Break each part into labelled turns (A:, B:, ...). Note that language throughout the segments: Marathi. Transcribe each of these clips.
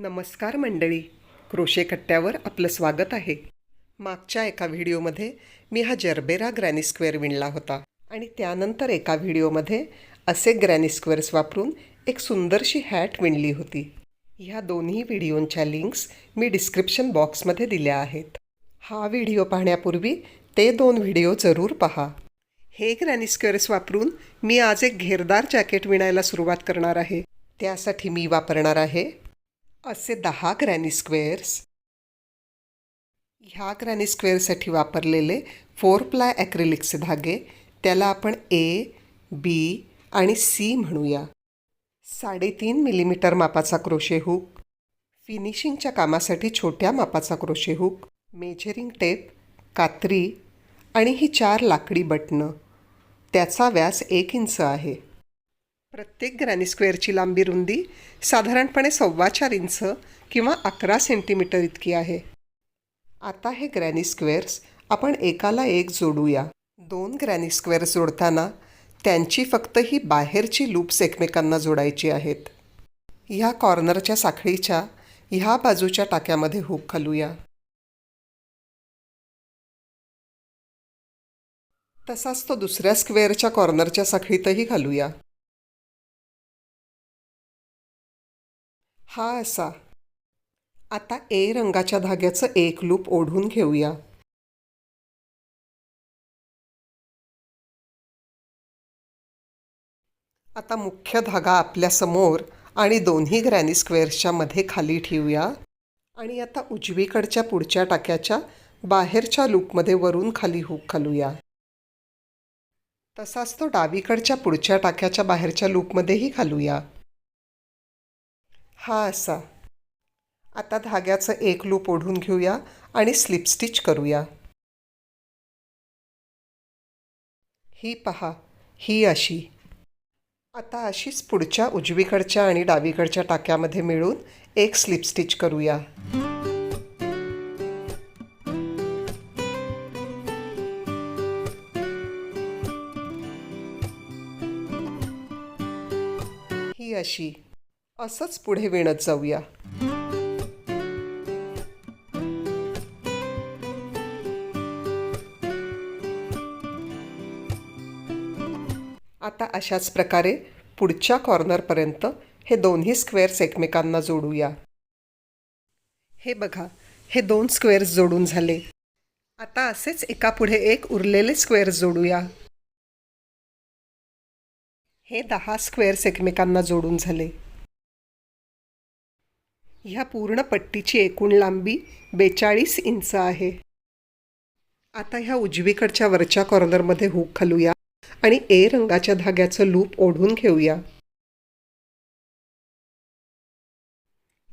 A: नमस्कार मंडळी क्रोशेकट्ट्यावर आपलं स्वागत आहे. मागच्या एका व्हिडिओमध्ये मी हा जर्बेरा ग्रॅनी स्क्वेअर विणला होता आणि त्यानंतर एका व्हिडिओमध्ये असे ग्रॅनी स्क्वेअर्स वापरून एक सुंदरशी हॅट विणली होती. ह्या दोन्ही व्हिडिओंच्या लिंक्स मी डिस्क्रिप्शन बॉक्समध्ये दिल्या आहेत. हा व्हिडिओ पाहण्यापूर्वी ते दोन व्हिडिओ जरूर पहा. हे ग्रॅनी स्क्वेअर्स वापरून मी आज एक घेरदार जॅकेट विणायला सुरुवात करणार आहे. त्यासाठी मी वापरणार आहे असे दहा ग्रॅनी स्क्वेअर्स ह्या ग्रॅनी स्क्वेअरसाठी वापरलेले फोर प्लाय ॲक्रिलिकचे धागे. त्याला आपण ए बी आणि सी म्हणूया. साडेतीन मिलीमीटर मापाचा क्रोशे हुक फिनिशिंगच्या कामासाठी छोट्या मापाचा क्रोशे हुक मेजरिंग टेप कात्री आणि ही चार लाकडी बटणं. त्याचा व्यास एक इंच आहे. प्रत्येक ग्रॅनी स्क्वेअरची लांबी रुंदी साधारणपणे सव्वा चार इंच किंवा अकरा सेंटीमीटर इतकी आहे. आता हे ग्रॅनी स्क्वेअर्स आपण एकाला एक जोडूया. दोन ग्रॅनी स्क्वेअर्स जोडताना त्यांची फक्त ही बाहेरची लूप्स एकमेकांना जोडायची आहेत. ह्या कॉर्नरच्या साखळीच्या ह्या बाजूच्या टाक्यामध्ये हूक घालूया. तसाच तो दुसऱ्या स्क्वेअरच्या कॉर्नरच्या साखळीतही घालूया. हा असा. आता ए रंगाच्या धाग्याचं एक लूप ओढून घेऊया. आता मुख्य धागा आपल्यासमोर आणि दोन्ही ग्रॅनी स्क्वेअर्सच्या मध्ये खाली ठेवूया. आणि आता उजवीकडच्या पुढच्या टाक्याच्या बाहेरच्या लूपमध्ये वरून खाली हुक घालूया. तसाच तो डावीकडच्या पुढच्या टाक्याच्या बाहेरच्या लूपमध्येही घालूया. हा असा. आता धाग्याचं एक लूप ओढून घेऊया आणि स्लिप स्टिच करूया. ही पहा ही अशी. आता अशीच पुढच्या उजवीकडच्या आणि डावीकडच्या टाक्यामध्ये मिळून एक स्लिप स्टिच करूया. ही अशी. असंच पुढे विणत जाऊया. आता अशाच प्रकारे पुढच्या कॉर्नरपर्यंत हे दोन्ही स्क्वेअर्स एकमेकांना जोडूया. हे बघा हे दोन स्क्वेअर्स जोडून झाले. आता असेच एका पुढे एक उरलेले स्क्वेअर्स जोडूया. हे दहा स्क्वेअर्स एकमेकांना जोडून झाले. ह्या पूर्ण पट्टीची एकूण लांबी बेचाळीस इंच आहे. आता ह्या उजवीकडच्या वरच्या कॉर्नरमध्ये हुक खालूया आणि ए रंगाच्या धाग्याचं लूप ओढून घेऊया.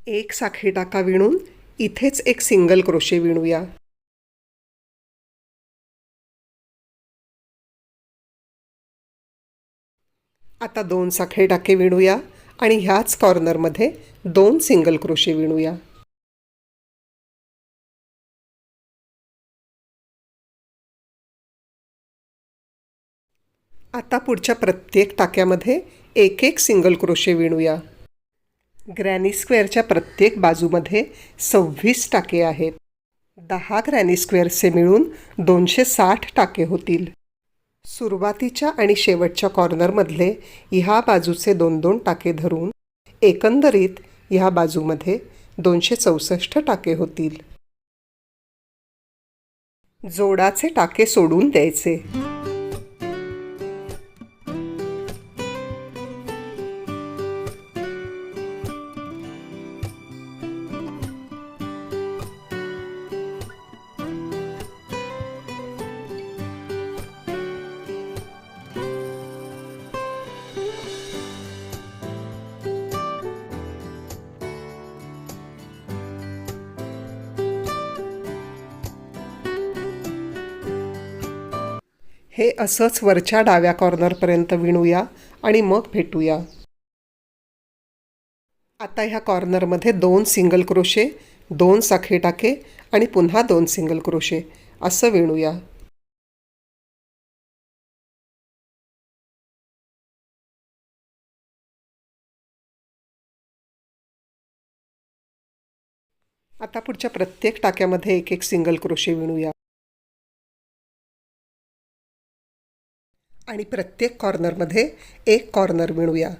A: एक साखळी टाका विणून इथेच एक सिंगल क्रोशे विणूया. आता दोन साखळी टाके विणूया. आणि ह्याच कॉर्नरमध्ये दोन सिंगल क्रोशे विणूया. आता पुढच्या प्रत्येक टाक्यामध्ये एक एक सिंगल क्रोशे विणूया. ग्रॅनी स्क्वेअरच्या प्रत्येक बाजूमध्ये सव्वीस टाके आहेत. दहा ग्रॅनी स्क्वेअरचे मिळून दोनशे साठ टाके होतील. सुरुवातीच्या आणि शेवटच्या कॉर्नरमधले ह्या बाजूचे दोन दोन टाके धरून एकंदरीत ह्या बाजूमध्ये दोनशे चौसष्ट टाके होतील. जोडाचे टाके सोडून द्यायचे. हे असंच वरच्या डाव्या कॉर्नरपर्यंत विणूया आणि मग भेटूया. आता ह्या कॉर्नरमध्ये दोन सिंगल क्रोशे दोन साखळी टाके आणि पुन्हा दोन सिंगल क्रोशे. असं विणूया. आता पुढच्या प्रत्येक टाक्यामध्ये एक एक सिंगल क्रोशे विणूया. आणि प्रत्येक कॉर्नरमध्ये एक कॉर्नर विणूया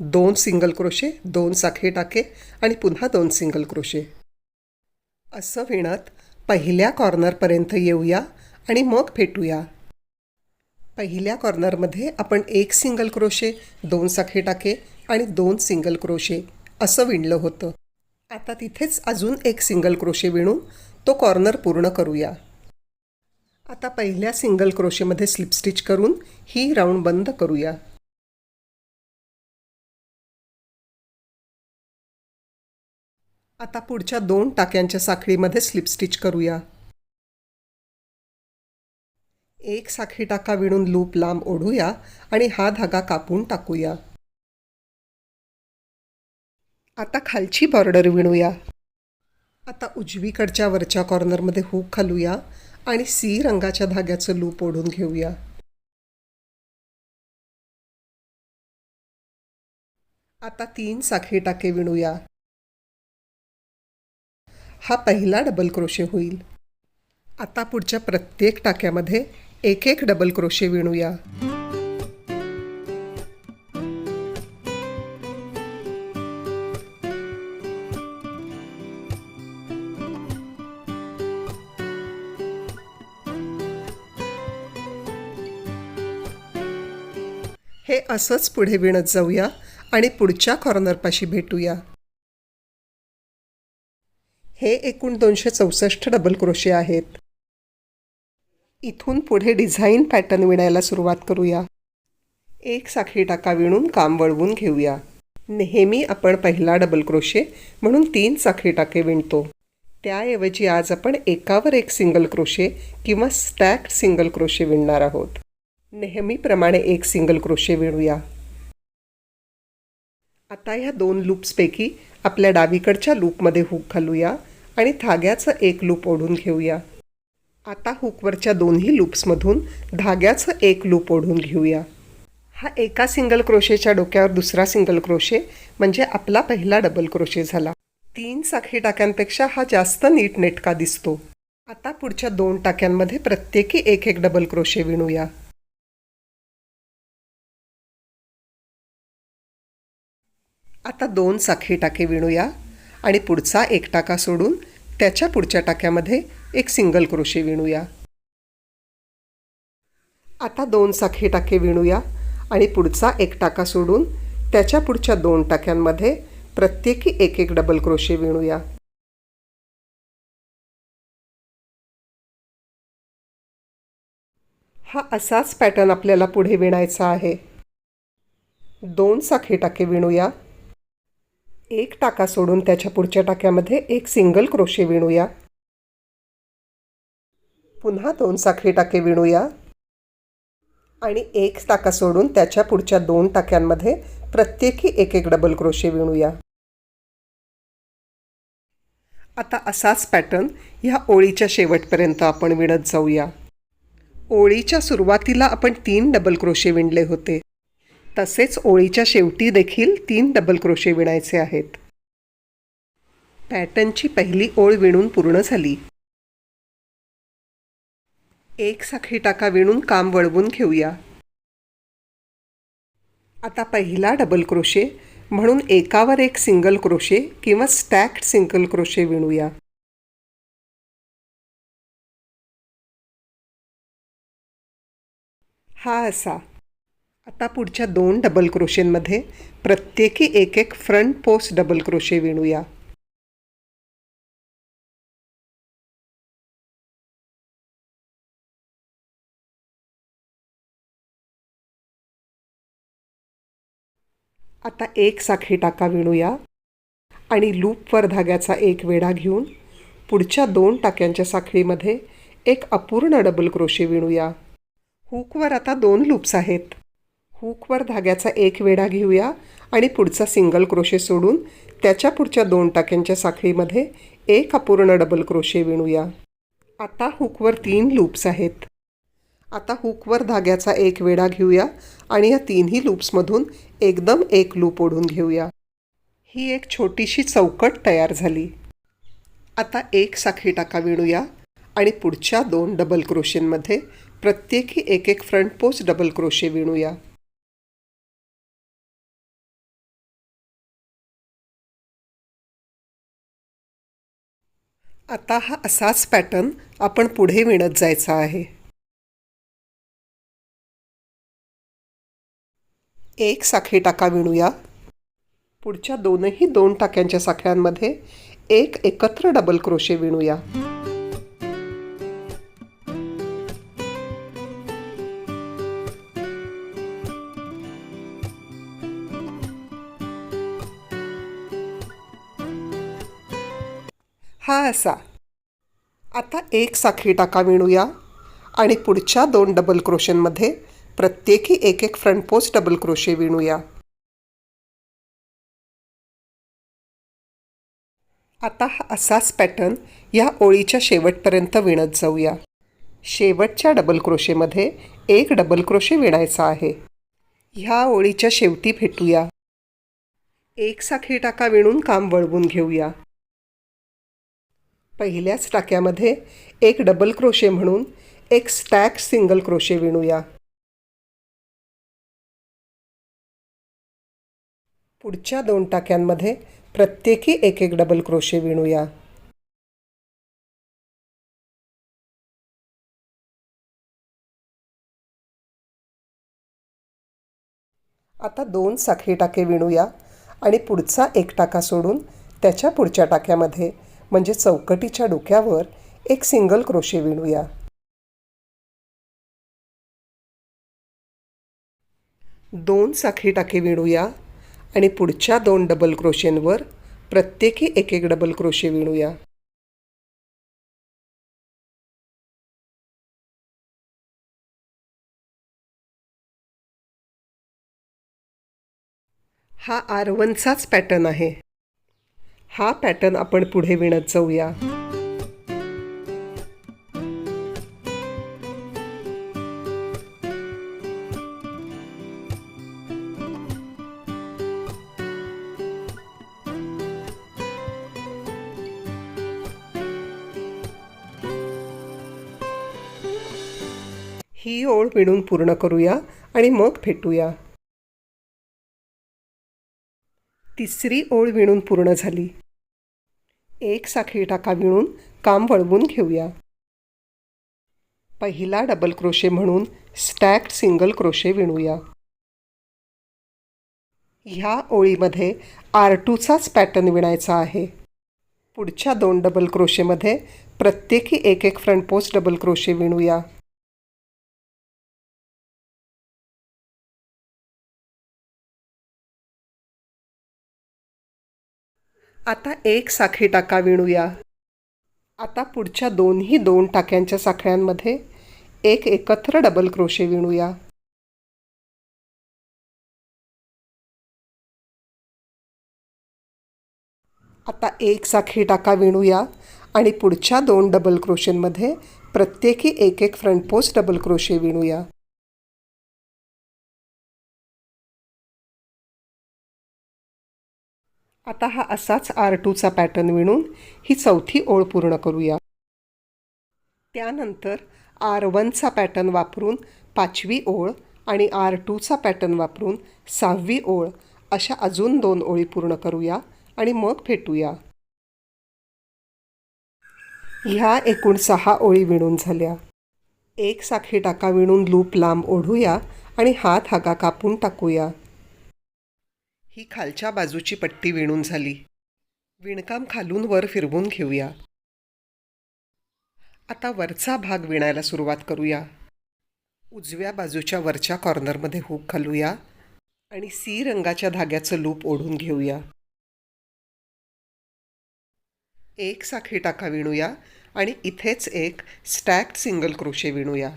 A: दोन सिंगल क्रोशे दोन साखळी टाके आणि पुन्हा दोन सिंगल क्रोशे. असं विणत पहिल्या कॉर्नरपर्यंत येऊया आणि मग फेटूया. पहिल्या कॉर्नरमध्ये आपण एक सिंगल क्रोशे दोन साखळी टाके आणि दोन सिंगल क्रोशे असं विणलं होतं. आता तिथेच अजून एक सिंगल क्रोशे विणून तो कॉर्नर पूर्ण करूया. आता पहिल्या सिंगल क्रोशेमध्ये स्लिप स्टिच करून ही राऊंड बंद करूया. आता पुढच्या दोन टाक्यांच्या साखळीमध्ये स्लिप स्टिच करूया. एक साखळी टाका विणून लूप लांब ओढूया आणि हा धागा कापून टाकूया. आता खालची बॉर्डर विणूया. आता उजवीकडच्या वरच्या कॉर्नरमध्ये हूक घालूया आणि सी रंगाच्या धाग्याचं लूप ओढून घेऊया. आता तीन साखळी टाके विणूया. हा पहिला डबल क्रोशे होईल. आता पुढच्या प्रत्येक टाक्यामध्ये एक एक डबल क्रोशे विणूया. असंच पुढे विणत जाऊया आणि पुढच्या कॉर्नरपाशी भेटूया. हे एकूण दोनशे चौसष्ट डबल क्रोशे आहेत. इथून पुढे डिझाईन पॅटर्न विणायला सुरुवात करूया. एक साखळी टाका विणून काम वळवून घेऊया. नेहमी आपण पहिला डबल क्रोशे म्हणून तीन साखळी टाके विणतो. त्याऐवजी आज आपण एकावर एक सिंगल क्रोशे किंवा स्टॅक्ड सिंगल क्रोशे विणणार आहोत. नेहमीप्रमाणे एक सिंगल क्रोशे विणूया. आता ह्या दोन लूप्सपैकी आपल्या डावीकडच्या लूपमध्ये हुक घालूया आणि धाग्याचं एक लूप ओढून घेऊया. आता हुकवरच्या दोन्ही लूप्समधून धाग्याचं एक लूप ओढून घेऊया. हा एका सिंगल क्रोशेच्या डोक्यावर दुसरा सिंगल क्रोशे म्हणजे आपला पहिला डबल क्रोशे झाला. तीन साखळी टाक्यांपेक्षा हा जास्त नीटनेटका दिसतो. आता पुढच्या दोन टाक्यांमध्ये प्रत्येकी एक एक डबल क्रोशे विणूया. आता दोन साखळी टाके विणूया आणि पुढचा एक टाका सोडून त्याच्या पुढच्या टाक्यामध्ये एक सिंगल क्रोशे विणूया. आता दोन साखळी टाके विणूया आणि पुढचा एक टाका सोडून त्याच्या पुढच्या दोन टाक्यांमध्ये प्रत्येकी एक एक डबल क्रोशे विणूया. हा असाच पॅटर्न आपल्याला पुढे विणायचा आहे. दोन साखळी टाके विणूया एक टाका सोडून त्याच्या पुढच्या टाक्यामध्ये एक सिंगल क्रोशे विणूया. पुन्हा दोन साखळी टाके विणूया. आणि एक टाका सोडून त्याच्या पुढच्या दोन टाक्यांमध्ये प्रत्येकी एक एक डबल क्रोशे विणूया. आता असाच पॅटर्न ह्या ओळीच्या शेवटपर्यंत आपण विणत जाऊया. ओळीच्या सुरुवातीला आपण तीन डबल क्रोशे विणले होते. तसेच ओळीच्या शेवटी देखील तीन डबल क्रोशे विणायचे आहेत. पॅटर्नची पहिली ओळ विणून पूर्ण झाली. एक साखळी टाका विणून काम वळवून घेऊया. आता पहिला डबल क्रोशे म्हणून एकावर एक सिंगल क्रोशे किंवा स्टॅक्ड सिंगल क्रोशे विणूया. हा असा. आता पुढच्या दोन डबल क्रोशेंमध्ये प्रत्येकी एक एक फ्रंट पोस्ट डबल क्रोशे विणूया. आता एक साखळी टाका विणूया आणि लूपवर धाग्याचा एक वेढा घेऊन पुढच्या दोन टाक्यांच्या साखळीमध्ये एक अपूर्ण डबल क्रोशे विणूया. हुकवर आता दोन लूप्स आहेत. हुकवर धाग्याचा एक वेढा घेऊया आणि पुढचा सिंगल क्रोशे सोडून त्याच्या पुढच्या दोन टाक्यांच्या साखळीमध्ये एक अपूर्ण डबल क्रोशे विणूया. आता हुकवर तीन लूप्स आहेत. आता हुकवर धाग्याचा एक वेढा घेऊया आणि या तिन्ही लूप्समधून एकदम एक लूप ओढून घेऊया. ही एक छोटीशी चौकट तयार झाली. आता एक साखळी टाका विणूया आणि पुढच्या दोन डबल क्रोशेंमध्ये प्रत्येकी एक एक फ्रंट पोस्ट डबल क्रोशे विणूया. आता हा असाच पॅटर्न आपण पुढे विणत जायचा आहे. एक साखळी टाका विणूया पुढच्या दोनही दोन टाक्यांच्या साखळ्यांमध्ये एक एकत्र डबल क्रोशे विणूया असा. आता एक साखळी टाका विणूया. आणि पुढच्या दोन डबल क्रोशेंमध्ये प्रत्येकी एक एक फ्रंट पोस्ट डबल क्रोशे विणूया. आता हा असाच पॅटर्न या ओळीच्या शेवटपर्यंत विणत जाऊया. शेवटच्या डबल क्रोशेमध्ये एक डबल क्रोशे विणायचा आहे. ह्या ओळीच्या शेवटी भेटूया. एक साखळी टाका विणून काम वळवून घेऊया. पहिल्याच टाक्यामध्ये एक डबल क्रोशे म्हणून एक स्टॅक सिंगल क्रोशे विणूया. पुढच्या दोन टाक्यांमध्ये प्रत्येकी एक एक डबल क्रोशे विणूया. आता दोन साखळी टाके विणूया आणि पुढचा एक टाका सोडून त्याच्या पुढच्या टाक्यामध्ये म्हणजे चौकटीच्या डोक्यावर एक सिंगल क्रोशे विणूया. दोन साखळी टाके विणूया आणि पुढच्या दोन डबल क्रोशेंवर प्रत्येकी एक एक डबल क्रोशे विणूया. हा आर वनचाच पॅटर्न आहे. हा पॅटर्न आपण पुढे विणत जाऊया. ही ओळ विणून पूर्ण करूया आणि मग भेटूया तिसरी ओळ विणून पूर्ण झाली. एक साखळी टाका विणून काम वळवून घेऊया. पहिला डबल क्रोशे म्हणून स्टॅक्ड सिंगल क्रोशे विणूया. ह्या ओळीमध्ये आर टूचाच पॅटर्न विणायचा आहे. पुढच्या दोन डबल क्रोशेमध्ये प्रत्येकी एक एक फ्रंट पोस्ट डबल क्रोशे विणूया. आता एक साखळी टाका विणूया. आता पुढच्या दोन्ही दोन टाक्यांच्या साखळ्यांमध्ये एक एकत्र डबल क्रोशे विणूया. आता एक साखळी टाका विणूया आणि पुढच्या दोन डबल क्रोशेंमध्ये प्रत्येकी एक एक फ्रंट पोस्ट डबल क्रोशे विणूया. आता हा असाच आर टूचा पॅटर्न विणून ही चौथी ओळ पूर्ण करूया. त्यानंतर आर वनचा पॅटर्न वापरून पाचवी ओळ आणि आर टूचा पॅटर्न वापरून सहावी ओळ अशा अजून दोन ओळी पूर्ण करूया आणि मग भेटूया ह्या एकूण सहा ओळी विणून झाल्या. एक साखळी टाका विणून लूप लांब ओढूया आणि हात हागा कापून टाकूया. ही खालच्या बाजूची पट्टी विणून झाली. विणकाम खालून वर फिरवून घेऊया. आता वरचा भाग विणायला सुरुवात करूया. उजव्या बाजूच्या वरच्या कॉर्नरमध्ये हूक घालूया आणि सी रंगाच्या धाग्याचं लूप ओढून घेऊया. एक साखळी टाका विणूया आणि इथेच एक स्टॅक्ड सिंगल क्रोशे विणूया.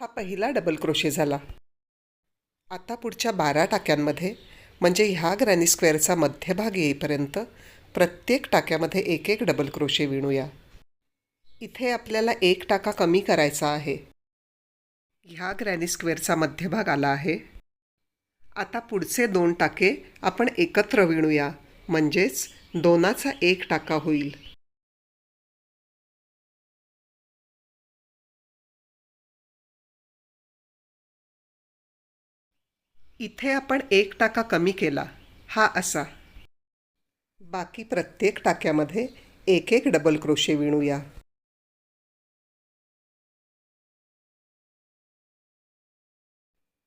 A: हा पहिला डबल क्रोशे झाला. आता पुढच्या बारा टाक्यांमध्ये म्हणजे ह्या ग्रॅनी स्क्वेअरचा मध्यभाग येईपर्यंत प्रत्येक टाक्यामध्ये एक एक डबल क्रोशे विणूया. इथे आपल्याला एक टाका कमी करायचा आहे. ह्या ग्रॅनी स्क्वेअरचा मध्यभाग आला आहे. आता पुढचे दोन टाके आपण एकत्र विणूया म्हणजेच दोनाचा एक टाका होईल. इथे आपण एक टाका कमी केला. हा असा. बाकी प्रत्येक टाक्यामध्ये एक एक डबल क्रोशे विणूया.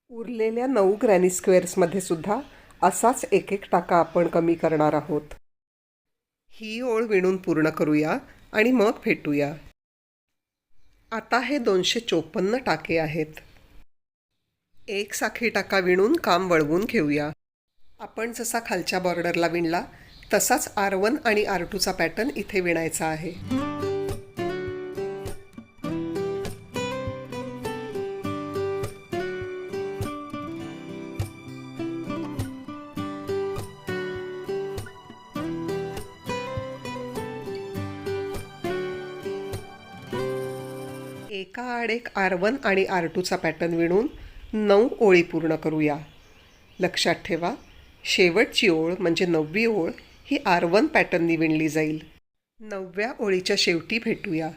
A: उरलेल्या नऊ ग्रॅनी स्क्वेअर्समध्ये सुद्धा असाच एक एक टाका आपण कमी करणार आहोत. ही ओळ विणून पूर्ण करूया आणि मग भेटूया आता हे दोनशे चोपन्न टाके आहेत. एक साखळी टाका विणून काम वळवून घेऊया. आपण जसा खालच्या बॉर्डरला विणला तसाच आर वन आणि आर टूचा पॅटर्न इथे विणायचा आहे. एका आड एक आर वन आणि आर टूचा पॅटर्न विणून नऊ ओळी पूर्ण करूया. लक्षात ठेवा शेवटची ओळ म्हणजे नववी ओळ ही आर वन पॅटर्ननी विणली जाईल. नवव्या ओळीच्या शेवटी भेटूया.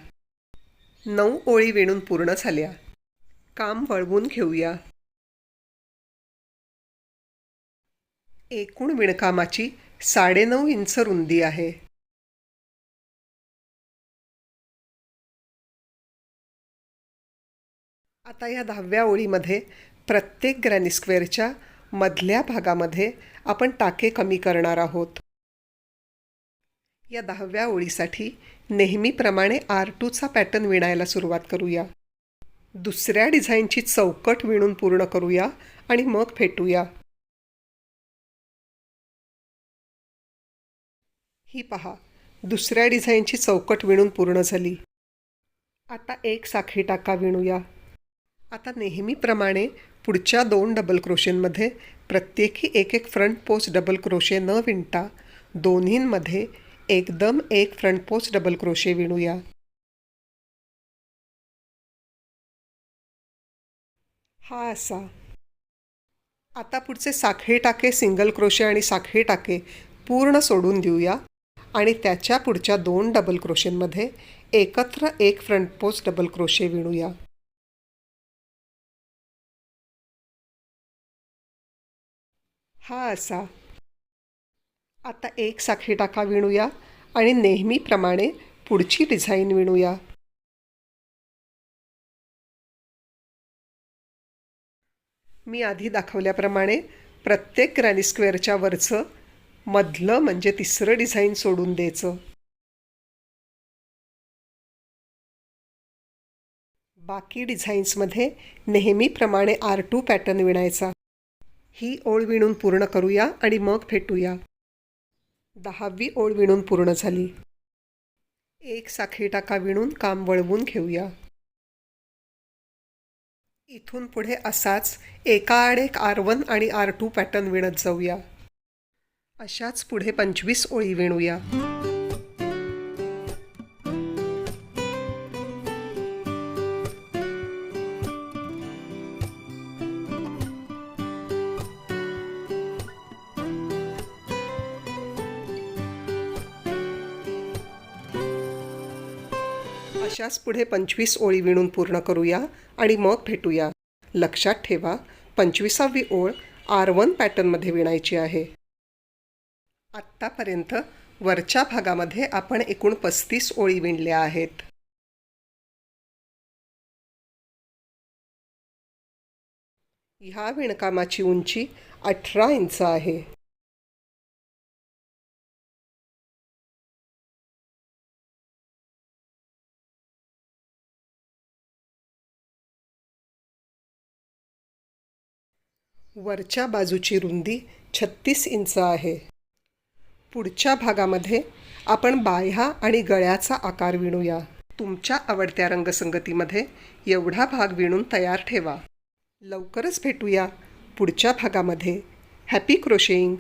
A: नऊ ओळी विणून पूर्ण झाल्या. काम वळवून घेऊया. एकूण विणकामाची साडेनऊ इंच रुंदी आहे. आता या दहाव्या ओळीमध्ये प्रत्येक ग्रॅनिस्क्वेअरच्या मधल्या भागामध्ये आपण टाके कमी करणार आहोत. या दहाव्या ओळीसाठी नेहमीप्रमाणे आर टूचा पॅटर्न विणायला सुरुवात करूया. दुसऱ्या डिझाईनची चौकट विणून पूर्ण करूया आणि मग फेटूया. ही पहा दुसऱ्या डिझाईनची चौकट विणून पूर्ण झाली. आता एक साखळी टाका विणूया. आता नेहमीप्रमाणे पुढच्या दोन डबल क्रोशेंमध्ये प्रत्येकी एक एक फ्रंट पोस्ट डबल क्रोशे न विणता दोन्हींमध्ये एकदम एक फ्रंट पोस्ट डबल क्रोशे विणूया. हा असा. आता पुढचे साखळी टाके सिंगल क्रोशे आणि साखळी टाके पूर्ण सोडून देऊया आणि त्याच्या पुढच्या दोन डबल क्रोशेंमध्ये एकत्र एक फ्रंट पोस्ट डबल क्रोशे विणूया. हा असा. आता एक साखळी टाका विणूया आणि नेहमीप्रमाणे पुढची डिझाईन विणूया. मी आधी दाखवल्याप्रमाणे प्रत्येक ग्रॅनी स्क्वेअरच्या वरचं मधलं म्हणजे तिसरं डिझाईन सोडून द्यायचं. बाकी डिझाईन्समध्ये नेहमीप्रमाणे आर टू पॅटर्न विणायचा. ही ओळ विणून पूर्ण करूया आणि मग फेटूया. दहावी ओळ विणून पूर्ण झाली. एक साखळी टाका विणून काम वळवून घेऊया. इथून पुढे असाच एका आड एक आर वन आणि आर टू पॅटर्न विणत जाऊया. अशाच पुढे पंचवीस ओळी विणूया. अशाच पुढे पंचवीस ओळी विणून पूर्ण करूया आणि मग भेटूया. लक्षात ठेवा पंचवीसावी ओळ आर वन पॅटर्नमध्ये विणायची आहे. आत्तापर्यंत वरच्या भागामध्ये आपण एकूण पस्तीस ओळी विणल्या आहेत. ह्या विणकामाची उंची अठरा इंच आहे. वरच्या बाजूची रुंदी छत्तीस इंच आहे. पुढच्या भागामध्ये आपण बाह्या आणि गळ्याचा आकार विणूया. तुमच्या आवडत्या रंगसंगतीमध्ये एवढा भाग विणून तयार ठेवा. लवकरच भेटूया पुढच्या भागामध्ये. Happy crocheting